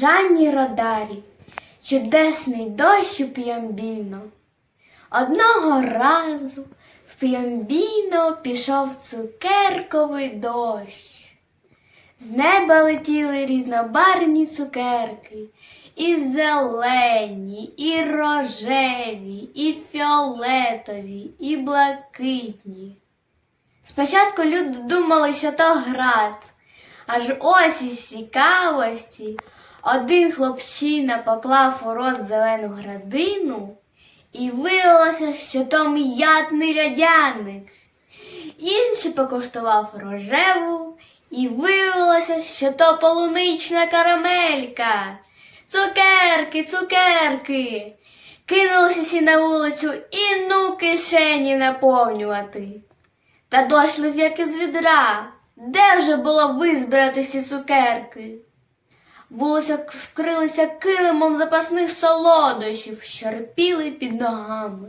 Жанні Родарі, чудесний дощ у П'ямбіно. Одного разу в П'ямбіно пішов цукерковий дощ. З неба летіли різнобарвні цукерки, і зелені, і рожеві, і фіолетові, і блакитні. Спочатку люди думали, що то град, аж ось із цікавості один хлопчина поклав у рот зелену градину, і виявилося, що то м'ятний льодяник. Інший покуштував рожеву, і виявилося, що то полунична карамелька. Цукерки, цукерки. Кинулися всі на вулицю і ну кишені наповнювати. Та дощ лив як із відра. Де вже було визбирати всі цукерки? Вулиця вкрилися килимом запасних солодощів, що рипіли під ногами.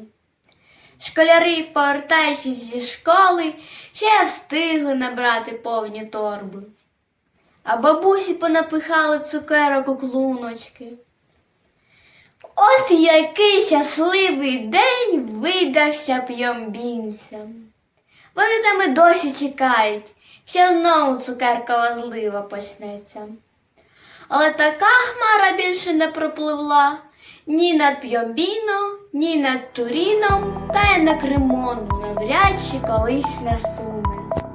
Школяри, повертаючись зі школи, ще встигли набрати повні торби. А бабусі понапихали цукерок у клуночки. От який щасливий день видався п'йомбінцям. Вони там і досі чекають, що знову цукеркова злива почнеться. Але така хмара більше не пропливла ні над П'йомбіно, ні над Туріном, та й на Кремону навряд чи колись насуне.